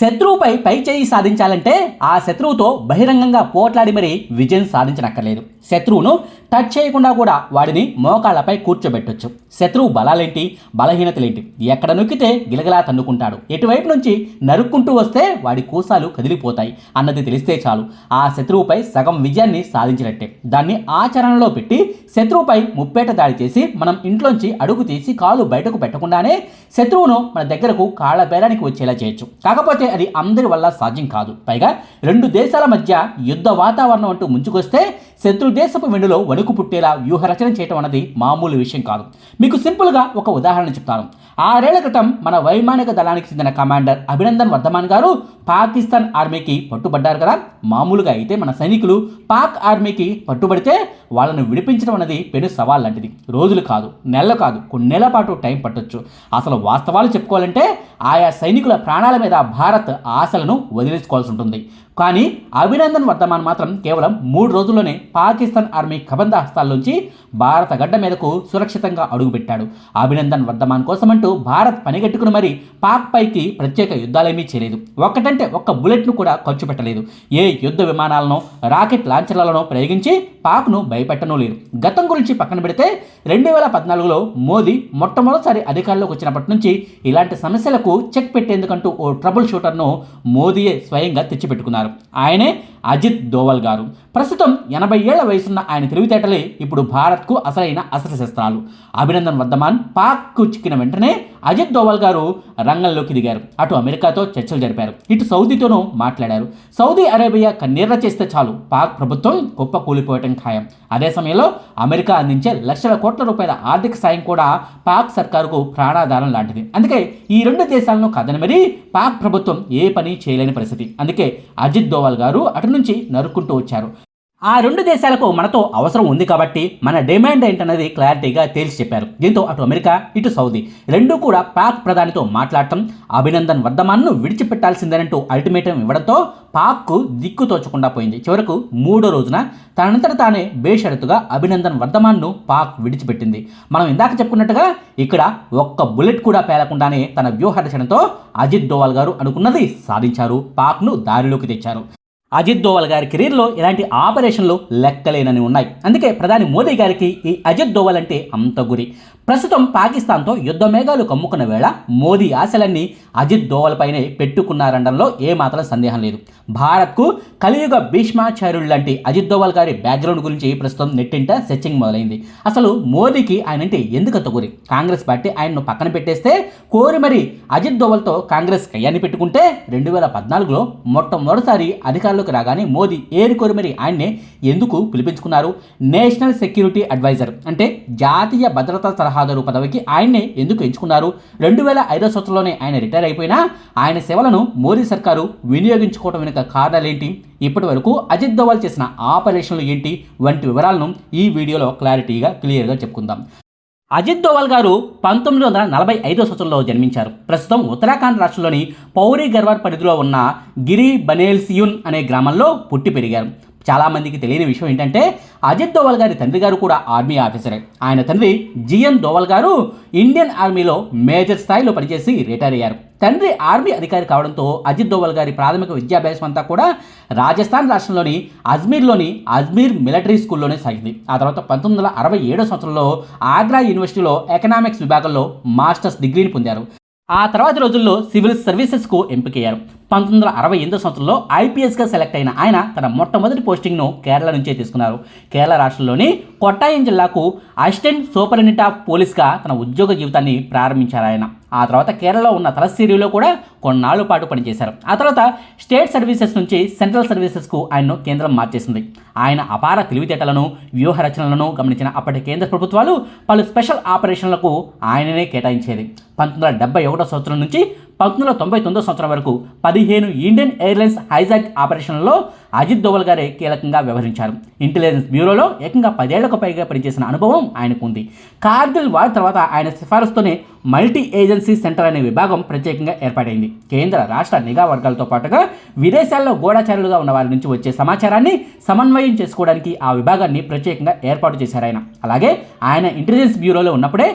శత్రువుపై పై చేయి సాధించాలంటే ఆ శత్రువుతో బహిరంగంగా పోట్లాడి మరీ విజయం సాధించనక్కర్లేదు. శత్రువును టచ్ చేయకుండా కూడా వాడిని మోకాళ్ళపై కూర్చోబెట్టొచ్చు. శత్రువు బలాలేంటి? బలహీనతలేంటి? ఎక్కడ నొక్కితే గిలగలా తన్నుకుంటాడు. ఎటువైపు నుంచి నరుక్కుంటూ వస్తే వాడి కూసాలు కదిలిపోతాయి. అన్నది తెలిస్తే చాలు. ఆ శత్రువుపై సగం విజయాన్ని సాధించినట్టే. దాన్ని ఆచరణలో పెట్టి శత్రువుపై ముప్పేట దాడి చేసి మనం ఇంట్లోంచి అడుగు తీసి కాలు బయటకు పెట్టకుండానే శత్రువును మన దగ్గరకు కాళ్ళ బేరానికి వచ్చేలా చేయొచ్చు. కాకపోతే అది అందరి వల్ల సాధ్యం కాదు. పైగా రెండు దేశాల మధ్య యుద్ధ వాతావరణం అంటూ ముంచుకొస్తే శత్రు దేశపు వెన్నులో వణుకు పుట్టేలా వ్యూహరచన చేయటం అన్నది మామూలు విషయం కాదు. మీకు సింపుల్గా ఒక ఉదాహరణ చెప్తాను. ఆరేళ్ళ క్రితం మన వైమానిక దళానికి చెందిన కమాండర్ అభినందన్ వర్ధమాన్ గారు పాకిస్తాన్ ఆర్మీకి పట్టుబడ్డారు కదా. మామూలుగా అయితే మన సైనికులు పాక్ ఆర్మీకి పట్టుబడితే వాళ్ళను విడిపించడం అనేది పెను సవాల్ లాంటిది. రోజులు కాదు నెలలు కాదు కొన్ని నెలల పాటు టైం పట్టొచ్చు. అసలు వాస్తవాలు చెప్పుకోవాలంటే ఆయా సైనికుల ప్రాణాల మీద భారత్ ఆశలను వదిలేసుకోవాల్సి ఉంటుంది. కానీ అభినందన్ వర్ధమాన్ మాత్రం కేవలం మూడు రోజుల్లోనే పాకిస్తాన్ ఆర్మీ కబంద హస్తాల్లోంచి భారత గడ్డ మీదకు సురక్షితంగా అడుగుపెట్టాడు. అభినందన్ వర్ధమాన్ కోసమంటూ భారత్ పనిగట్టుకుని మరి పాక్ పైకి ప్రత్యేక యుద్ధాలేమీ చేయలేదు. ఒక్కటంటే ఒక్క బుల్లెట్ను కూడా ఖర్చు పెట్టలేదు. ఏ యుద్ధ విమానాలను రాకెట్ లాంచర్లను ప్రయోగించి పాక్ను భయపెట్టనూ లేదు. గతం గురించి పక్కన పెడితే రెండు వేల పద్నాలుగులో మోదీ మొట్టమొదటిసారి అధికారంలోకి వచ్చినప్పటి నుంచి ఇలాంటి సమస్యలకు చెక్ పెట్టేందుకంటూ ఓ ట్రబుల్ షూటర్ను మోదీయే స్వయంగా తెచ్చిపెట్టుకున్నారు. ఆయనే అజిత్ దోవల్ గారు. ప్రస్తుతం ఎనభై ఏళ్ళ వయసున్న ఆయన తెలివితేటలే ఇప్పుడు భారత్కు అసలైన అస్త్రశస్త్రాలు అభినందన్ వర్ధమాన్ పాక్కు చిక్కిన వెంటనే అజిత్ దోవల్ గారు రంగంలోకి దిగారు. అటు అమెరికాతో చర్చలు జరిపారు. ఇటు సౌదీతోనూ మాట్లాడారు. సౌదీ అరేబియా కన్నీర్ర చేస్తే చాలు. పాక్ ప్రభుత్వం గొప్ప కూలిపోవటం ఖాయం. అదే సమయంలో అమెరికా అందించే లక్షల కోట్ల రూపాయల ఆర్థిక సాయం కూడా పాక్ సర్కారుకు ప్రాణాధారం లాంటిది. అందుకే ఈ రెండు దేశాలను కదని మరీ పాక్ ప్రభుత్వం ఏ పని చేయలేని పరిస్థితి. అందుకే అజిత్ దోవల్ గారు అటు నుంచి నరుక్కుంటూ వచ్చారు. ఆ రెండు దేశాలకు మనతో అవసరం ఉంది కాబట్టి మన డిమాండ్ ఏంటన్నది క్లారిటీగా తేల్చి చెప్పారు. దీంతో అటు అమెరికా ఇటు సౌదీ రెండూ కూడా పాక్ ప్రధానితో మాట్లాడటం అభినందన్ వర్ధమాన్ను విడిచిపెట్టాల్సిందేనంటూ అల్టిమేటం ఇవ్వడంతో పాక్కు దిక్కు తోచకుండా పోయింది. చివరకు మూడో రోజున తనంతట తానే బేషరతుగా అభినందన్ వర్ధమాన్ను పాక్ విడిచిపెట్టింది. మనం ఇందాక చెప్పుకున్నట్టుగా ఇక్కడ ఒక్క బుల్లెట్ కూడా పేలకుండానే తన వ్యూహ రచనతో అజిత్ డోవాల్ గారు అనుకున్నది సాధించారు. పాక్ను దారిలోకి తెచ్చారు. అజిత్ దోవల్ గారి కెరీర్లో ఇలాంటి ఆపరేషన్లు లెక్కలేనని ఉన్నాయి. అందుకే ప్రధాని మోదీ గారికి ఈ అజిత్ దోవల్ అంటే అంత గురి. ప్రస్తుతం పాకిస్తాన్తో యుద్ధ మేఘాలు కమ్ముకున్న వేళ మోదీ ఆశలన్నీ అజిత్ దోవల్ పైనే పెట్టుకున్నారనడంలో ఏమాత్రం సందేహం లేదు. భారత్కు కలియుగ భీష్మాచార్యులు లాంటి అజిత్ దోవల్ గారి బ్యాక్గ్రౌండ్ గురించి ప్రస్తుతం నెట్టింట సెర్చింగ్ మొదలైంది. అసలు మోదీకి ఆయన అంటే ఎందుకంత గురి కాంగ్రెస్ పార్టీ ఆయన్ను పక్కన పెట్టేస్తే కోరి మరి అజిత్ దోవల్తో కాంగ్రెస్ కయ్యాన్ని పెట్టుకుంటే రెండు వేల పద్నాలుగులో మొట్టమొదటిసారి అధికారంలోకి రాగానే మోదీ ఏరుకోరి మరి ఆయన్నే ఎందుకు పిలిపించుకున్నారు? నేషనల్ సెక్యూరిటీ అడ్వైజర్ అంటే జాతీయ భద్రతా సలహాదారు పదవికి ఆయన్నే ఎందుకు ఎంచుకున్నారు? రెండు వేల ఐదో సంవత్సరంలోనే ఆయన రిటైర్ అయిపోయినా ఆయన సేవలను మోదీ సర్కారు వినియోగించుకోవడం వెనుక కారణాలేంటి? ఇప్పటి వరకు అజిత్ దోవల్ చేసిన ఆపరేషన్లు ఏంటి? వంటి వివరాలను ఈ వీడియోలో క్లారిటీగా క్లియర్గా చెప్పుకుందాం. అజిత్ దోవల్ గారు పంతొమ్మిది వందల నలభై ఐదో సంవత్సరంలో జన్మించారు. ప్రస్తుతం ఉత్తరాఖండ్ రాష్ట్రంలోని పౌరీ గర్వార్ పరిధిలో ఉన్న గిరి బనేల్సియున్ అనే గ్రామంలో పుట్టి పెరిగారు. చాలామందికి తెలియని విషయం ఏంటంటే అజిత్ దోవల్ గారి తండ్రి గారు కూడా ఆర్మీ ఆఫీసరే. ఆయన తండ్రి జిఎన్ దోవల్ గారు ఇండియన్ ఆర్మీలో మేజర్ స్థాయిలో పనిచేసి రిటైర్ అయ్యారు. తండ్రి ఆర్మీ అధికారి కావడంతో అజిత్ దోవల్ గారి ప్రాథమిక విద్యాభ్యాసం అంతా కూడా రాజస్థాన్ రాష్ట్రంలోని అజ్మీర్లోని అజ్మీర్ మిలిటరీ స్కూల్లోనే సాగింది. ఆ తర్వాత పంతొమ్మిది వందల అరవై ఏడో సంవత్సరంలో ఆగ్రా యూనివర్సిటీలో ఎకనామిక్స్ విభాగంలో మాస్టర్స్ డిగ్రీని పొందారు. ఆ తర్వాత రోజుల్లో సివిల్ సర్వీసెస్కు ఎంపికయ్యారు. పంతొమ్మిది వందల అరవై ఎనిమిదో సంవత్సరంలో ఐపీఎస్గా సెలెక్ట్ అయిన ఆయన తన మొట్టమొదటి పోస్టింగ్ను కేరళ నుంచే తీసుకున్నారు. కేరళ రాష్ట్రంలోని కొట్టాయం జిల్లాకు అసిస్టెంట్ సూపరింటెండెంట్ ఆఫ్ పోలీస్గా తన ఉద్యోగ జీవితాన్ని ప్రారంభించారు ఆయన. ఆ తర్వాత కేరళలో ఉన్న తలస్సీరిలో కూడా కొన్నాళ్ళు పాటు పనిచేశారు. ఆ తర్వాత స్టేట్ సర్వీసెస్ నుంచి సెంట్రల్ సర్వీసెస్కు ఆయన్ను కేంద్రం మార్చేసింది. ఆయన అపార తెలివితేటలను వ్యూహ రచనలను గమనించిన అప్పటి కేంద్ర ప్రభుత్వాలు పలు స్పెషల్ ఆపరేషన్లకు ఆయననే కేటాయించేది. పంతొమ్మిది వందల డెబ్బై ఒకటో సంవత్సరం నుంచి పంతొమ్మిది వందల తొంభై తొమ్మిదో సంవత్సరం వరకు పదిహేను ఇండియన్ ఎయిర్లైన్స్ హైజాక్ ఆపరేషన్లలో అజిత్ దోవల్ గారే కీలకంగా వ్యవహరించారు. ఇంటెలిజెన్స్ బ్యూరోలో ఏకంగా పదేళ్ళకు పైగా పనిచేసిన అనుభవం ఆయనకు ఉంది కార్గిల్ వార్ తర్వాత ఆయన సిఫారసుతోనే మల్టీ ఏజెన్సీ సెంటర్ అనే విభాగం ప్రత్యేకంగా ఏర్పాటైంది కేంద్ర రాష్ట్ర నిఘా వర్గాలతో పాటుగా విదేశాల్లో గూఢచారులుగా ఉన్న వారి నుంచి వచ్చే సమాచారాన్ని సమన్వయం చేసుకోవడానికి ఆ విభాగాన్ని ప్రత్యేకంగా ఏర్పాటు చేశారు ఆయన. అలాగే ఆయన ఇంటెలిజెన్స్ బ్యూరోలో ఉన్నప్పుడే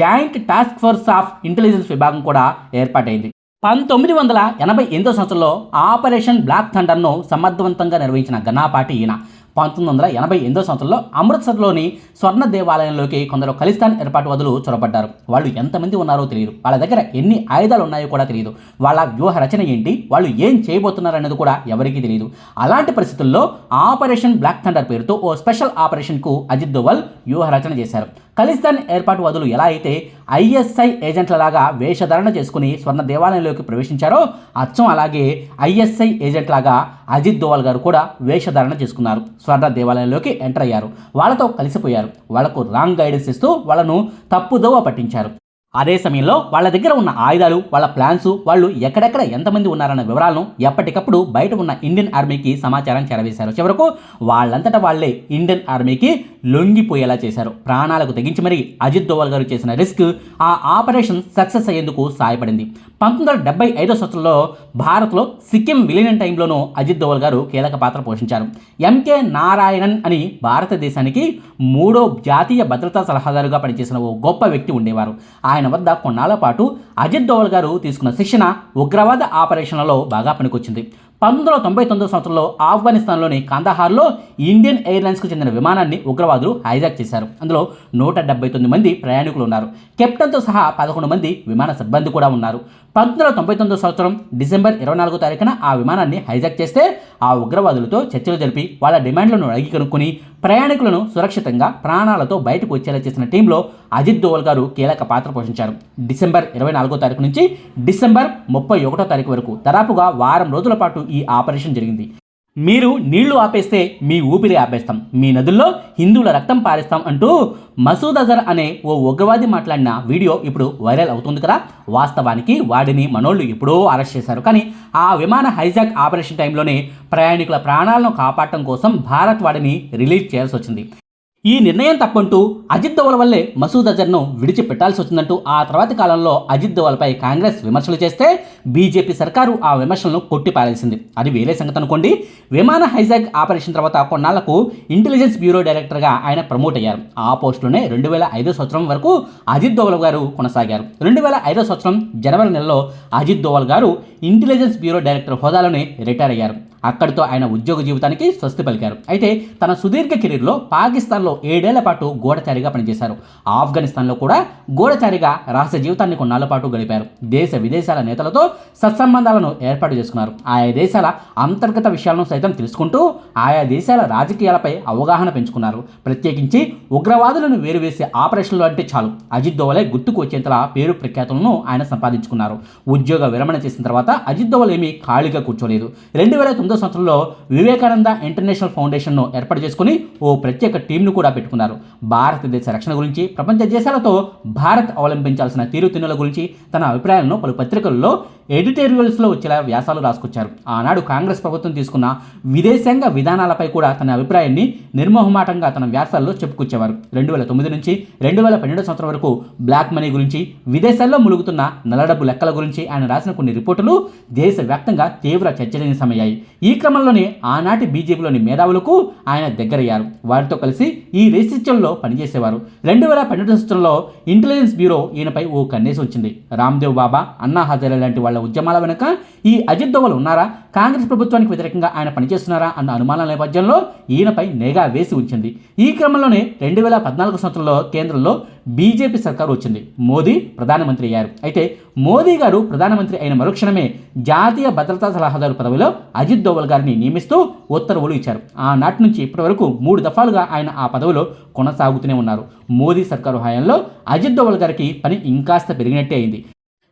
joint task force of intelligence విభాగం కూడా ఏర్పాటైంది. పంతొమ్మిది వందల ఎనభై ఎనిమిదో సంవత్సరంలో ఆపరేషన్ బ్లాక్ థండర్ను సమర్థవంతంగా నిర్వహించిన ఘనాపాటి ఈయన. పంతొమ్మిది వందల ఎనభై ఎనిమిదో సంవత్సరంలో అమృత్సర్లోని స్వర్ణ దేవాలయంలోకి కొందరు ఖలిస్తాన్ ఏర్పాటు వదులు చొరబడ్డారు. వాళ్ళు ఎంతమంది ఉన్నారో తెలియదు. వాళ్ళ దగ్గర ఎన్ని ఆయుధాలు ఉన్నాయో కూడా తెలియదు. వాళ్ళ వ్యూహ రచన ఏంటి? వాళ్ళు ఏం చేయబోతున్నారు అనేది కూడా ఎవరికీ తెలియదు. అలాంటి పరిస్థితుల్లో ఆపరేషన్ బ్లాక్ థండర్ పేరుతో ఓ స్పెషల్ ఆపరేషన్కు అజిత్ దోవల్ వ్యూహ రచన చేశారు. ఖలిస్తాన్ ఏర్పాటు వదులు ఎలా అయితే ఐఎస్ఐ ఏజెంట్లలాగా వేషధారణ చేసుకుని స్వర్ణ దేవాలయంలోకి ప్రవేశించారో అచ్చం అలాగే ఐఎస్ఐ ఏజెంట్లాగా అజిత్ దోవల్ గారు కూడా వేషధారణ చేసుకున్నారు. స్వర్ణ దేవాలయంలోకి ఎంటర్ అయ్యారు. వాళ్ళతో కలిసిపోయారు. వాళ్ళకు రాంగ్ గైడెన్స్ ఇస్తూ వాళ్ళను తప్పుదోవ పట్టించారు. అదే సమయంలో వాళ్ళ దగ్గర ఉన్న ఆయుధాలు వాళ్ళ ప్లాన్స్ వాళ్ళు ఎక్కడెక్కడ ఎంతమంది ఉన్నారన్న వివరాలను ఎప్పటికప్పుడు బయట ఉన్న ఇండియన్ ఆర్మీకి సమాచారం చేరవేశారు. చివరకు వాళ్ళంతటా వాళ్ళే ఇండియన్ ఆర్మీకి లొంగిపోయేలా చేశారు. ప్రాణాలకు తెగించి మరీ అజిత్ దోవల్ గారు చేసిన రిస్క్ ఆ ఆపరేషన్ సక్సెస్ అయ్యేందుకు సహాయపడింది పంతొమ్మిది వందల డెబ్బై ఐదో సంవత్సరంలో భారత్లో సిక్కిం విలీనం టైంలోనూ అజిత్ దోవల్ గారు కీలక పాత్ర పోషించారు. ఎంకే నారాయణన్ అని భారతదేశానికి మూడో జాతీయ భద్రతా సలహాదారుగా పనిచేసిన ఓ గొప్ప వ్యక్తి ఉండేవారు. ఆయన వద్ద కొన్నాళ్ళ పాటు అజిత్ దోవల్ గారు తీసుకున్న శిక్షణ ఉగ్రవాద ఆపరేషన్లలో బాగా పనికొచ్చింది. పంతొమ్మిది వందల తొంభై తొమ్మిది సంవత్సరంలో ఆఫ్ఘనిస్తాన్లోని కందహార్లో ఇండియన్ ఎయిర్లైన్స్కు చెందిన విమానాన్ని ఉగ్రవాదులు హైజాక్ చేశారు. అందులో నూట డెబ్బై తొమ్మిది మంది ప్రయాణికులు ఉన్నారు. కెప్టెన్తో సహా పదకొండు మంది విమాన సిబ్బంది కూడా ఉన్నారు. పంతొమ్మిది వందల తొంభై తొమ్మిదో సంవత్సరం డిసెంబర్ ఇరవై నాలుగో తారీఖున ఆ విమానాన్ని హైజాక్ చేస్తే ఆ ఉగ్రవాదులతో చర్చలు జరిపి వాళ్ళ డిమాండ్లను అడిగి కనుక్కొని ప్రయాణికులను సురక్షితంగా ప్రాణాలతో బయటకు వచ్చేలా చేసిన టీంలో అజిత్ దోవల్ గారు కీలక పాత్ర పోషించారు. డిసెంబర్ ఇరవై నాలుగో తారీఖు నుంచి డిసెంబర్ ముప్పై ఒకటో తారీఖు వరకు దాదాపుగా వారం రోజుల పాటు ఈ ఆపరేషన్ జరిగింది. మీరు నీళ్ళు ఆపేస్తే మీ ఊపిరి ఆపేస్తాం మీ నదుల్లో హిందువుల రక్తం పారేస్తాం అంటూ మసూద్ అజర్ అనే ఓ ఉగ్రవాది మాట్లాడిన వీడియో ఇప్పుడు వైరల్ అవుతుంది కదా. వాస్తవానికి వాడిని మనోళ్ళు ఎప్పుడో అరెస్ట్ చేశారు. కానీ ఆ విమాన హైజాక్ ఆపరేషన్ టైంలోనే ప్రయాణికుల ప్రాణాలను కాపాడటం కోసం భారత్ వాడిని రిలీజ్ చేయాల్సి వచ్చింది. ఈ నిర్ణయం తప్పంటూ అజిత్ దోవల్ వల్లే మసూద్ అజర్ను విడిచిపెట్టాల్సి వచ్చిందంటూ ఆ తర్వాతి కాలంలో అజిత్ దోవల్పై కాంగ్రెస్ విమర్శలు చేస్తే బీజేపీ సర్కారు ఆ విమర్శలను కొట్టిపారేసింది. అది వేరే సంగతి అనుకోండి. విమాన హైజాక్ ఆపరేషన్ తర్వాత కొన్నాళ్ళకు ఇంటెలిజెన్స్ బ్యూరో డైరెక్టర్గా ఆయన ప్రమోట్ అయ్యారు. ఆ పోస్టులోనే రెండు వేల ఐదో సంవత్సరం వరకు అజిత్ దోవల్ గారు కొనసాగారు. రెండు వేల ఐదో సంవత్సరం జనవరి నెలలో అజిత్ దోవల్ గారు ఇంటెలిజెన్స్ బ్యూరో డైరెక్టర్ హోదాలోనే రిటైర్ అయ్యారు. అక్కడితో ఆయన ఉద్యోగ జీవితానికి స్వస్తి పలికారు. అయితే తన సుదీర్ఘ కెరీర్లో పాకిస్తాన్లో ఏడేళ్ళ పాటు గోడచారిగా పనిచేశారు. ఆఫ్ఘనిస్తాన్లో కూడా గోడచారిగా రహస్య జీవితాన్ని కొన్నాళ్ళ పాటు గడిపారు. దేశ విదేశాల నేతలతో సత్సంబంధాలను ఏర్పాటు చేసుకున్నారు. ఆయా దేశాల అంతర్గత విషయాలను సైతం తెలుసుకుంటూ ఆయా దేశాల రాజకీయాలపై అవగాహన పెంచుకున్నారు. ప్రత్యేకించి ఉగ్రవాదులను వేరువేసే ఆపరేషన్లు అంటే చాలు. అజిత్ దోవలే గుర్తుకు వచ్చేంతలా పేరు ప్రఖ్యాతులను ఆయన సంపాదించుకున్నారు. ఉద్యోగ విరమణ చేసిన తర్వాత అజిత్ దోవల్ ఏమీ ఖాళీగా కూర్చోలేదు. రెండు వేల తొమ్మిదో సంవత్సరంలో వివేకానంద ఇంటర్నేషనల్ ఫౌండేషన్ను ఏర్పాటు చేసుకుని ఓ ప్రత్యేక టీంను కూడా పెట్టుకున్నారు. భారతదేశ రక్షణ గురించి ప్రపంచ దేశాలతో భారత్ అవలంబించాల్సిన తీరుతెన్నుల గురించి తన అభిప్రాయాలను పలు పత్రికల్లో ఎడిటోరియల్స్లో వచ్చేలా వ్యాసాలు రాసుకొచ్చారు. ఆనాడు కాంగ్రెస్ ప్రభుత్వం తీసుకున్న విదేశాంగ విధానాలపై కూడా తన అభిప్రాయాన్ని నిర్మోహమాటంగా తన వ్యాసాల్లో చెప్పుకొచ్చేవారు. రెండు వేల తొమ్మిది నుంచి రెండు వేల పన్నెండు సంవత్సరం వరకు బ్లాక్ మనీ గురించి విదేశాల్లో ములుగుతున్న నల్లడబ్బు లెక్కల గురించి ఆయన రాసిన కొన్ని రిపోర్టులు దేశవ్యాప్తంగా తీవ్ర చర్చనీయమయ్యాయి ఈ క్రమంలోనే ఆనాటి బీజేపీలోని మేధావులకు ఆయన దగ్గరయ్యారు. వారితో కలిసి ఈ రేసిత్యంలో పనిచేసేవారు. రెండు వేల పన్నెండు సంవత్సరంలో ఇంటెలిజెన్స్ బ్యూరో ఈయనపై ఓ కన్నేసి వచ్చింది. రామ్దేవ్ బాబా అన్నా హజారే లాంటి వాళ్ళ ఉద్యమాల వెనుక ఈ అజిత్ దోవల్ ఉన్నారా? కాంగ్రెస్ ప్రభుత్వానికి వ్యతిరేకంగా ఆయన పనిచేస్తున్నారా? అన్న అనుమానాల నేపథ్యంలో ఈయనపై నేగా వేసి ఉంచింది. ఈ క్రమంలోనే రెండు వేల పద్నాలుగు సంవత్సరంలో కేంద్రంలో బీజేపీ సర్కారు వచ్చింది. మోదీ ప్రధానమంత్రి అయ్యారు. అయితే మోదీ గారు ప్రధానమంత్రి అయిన మరుక్షణమే జాతీయ భద్రతా సలహాదారు పదవిలో అజిత్ దోవల్ గారిని నియమిస్తూ ఉత్తర్వులు ఇచ్చారు. ఆనాటి నుంచి ఇప్పటి వరకు మూడు దఫాలుగా ఆయన ఆ పదవిలో కొనసాగుతూనే ఉన్నారు. మోదీ సర్కారు హయాంలో అజిత్ దోవల్ గారికి పని ఇంకాస్త పెరిగినట్టే అయింది.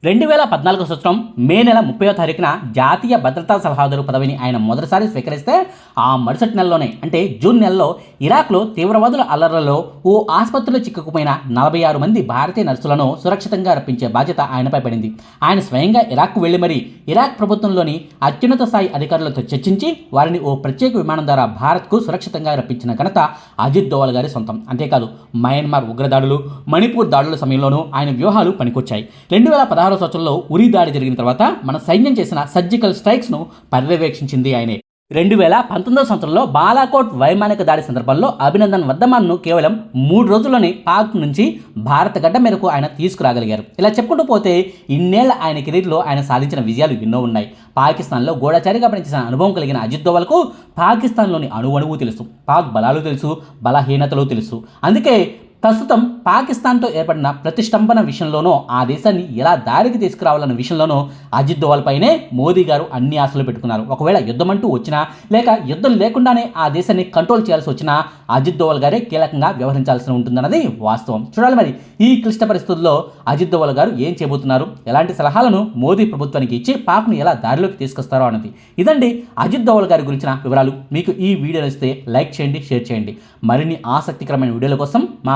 రెండు వేల పద్నాలుగు సంవత్సరం మే నెల ముప్పై తారీఖున జాతీయ భద్రతా సలహాదారు పదవిని ఆయన మొదటిసారి స్వీకరిస్తే ఆ మరుసటి నెలలోనే అంటే జూన్ నెలలో ఇరాక్లో తీవ్రవాదుల అల్లర్లలో ఓ ఆసుపత్రిలో చిక్కుకుపోయిన నలభై ఆరు మంది భారతీయ నర్సులను సురక్షితంగా రప్పించే బాధ్యత ఆయనపై పడింది. ఆయన స్వయంగా ఇరాక్కు వెళ్ళి మరీ ఇరాక్ ప్రభుత్వంలోని అత్యున్నత స్థాయి అధికారులతో చర్చించి వారిని ఓ ప్రత్యేక విమానం ద్వారా భారత్కు సురక్షితంగా రప్పించిన ఘనత అజిత్ దోవల్ గారి సొంతం. అంతేకాదు మయన్మార్ ఉగ్రదాడులు మణిపూర్ దాడుల సమయంలోనూ ఆయన వ్యూహాలు పనికొచ్చాయి. రెండు వేల పదహారు సంవత్సరంలో ఉరి దాడి జరిగిన తర్వాత మన సైన్యం చేసిన సర్జికల్ స్ట్రైక్స్ను పర్యవేక్షించింది ఆయనే. రెండు వేల పంతొమ్మిదవ సంవత్సరంలో బాలాకోట్ వైమానిక దాడి సందర్భంలో అభినందన్ వర్ధమాన్ను కేవలం మూడు రోజుల్లోనే పాక్ నుంచి భారత గడ్డ మేరకు ఆయన తీసుకురాగలిగారు. ఇలా చెప్పుకుంటూ పోతే ఇన్నేళ్ళ ఆయన కెరీర్లో ఆయన సాధించిన విజయాలు ఎన్నో ఉన్నాయి. పాకిస్తాన్లో గోడాచారిగా పనిచేసిన అనుభవం కలిగిన అజిత్ దోవల్కు పాకిస్తాన్లోని అణువణువు తెలుసు. పాక్ బలాలు తెలుసు బలహీనతలు తెలుసు. అందుకే ప్రస్తుతం పాకిస్తాన్తో ఏర్పడిన ప్రతిష్టంభన విషయంలోనూ ఆ దేశాన్ని ఎలా దారికి తీసుకురావాలన్న విషయంలోనూ అజిత్ దోవల్ పైనే మోదీ గారు అన్ని ఆశలు పెట్టుకున్నారు. ఒకవేళ యుద్ధం అంటూ వచ్చినా లేక యుద్ధం లేకుండానే ఆ దేశాన్ని కంట్రోల్ చేయాల్సి వచ్చినా అజిత్ దోవల్ గారే కీలకంగా వ్యవహరించాల్సి ఉంటుందన్నది వాస్తవం. చూడాలి మరి ఈ క్లిష్ట పరిస్థితుల్లో అజిత్ దోవల్ గారు ఏం చేయబోతున్నారు? ఎలాంటి సలహాలను మోదీ ప్రభుత్వానికి ఇచ్చి పాక్ను ఎలా దారిలోకి తీసుకొస్తారో అన్నది. ఇదండి అజిత్ దోవల్ గారి గురించిన వివరాలు. మీకు ఈ వీడియో ఇస్తే లైక్ చేయండి షేర్ చేయండి. మరిన్ని ఆసక్తికరమైన వీడియోల కోసం మా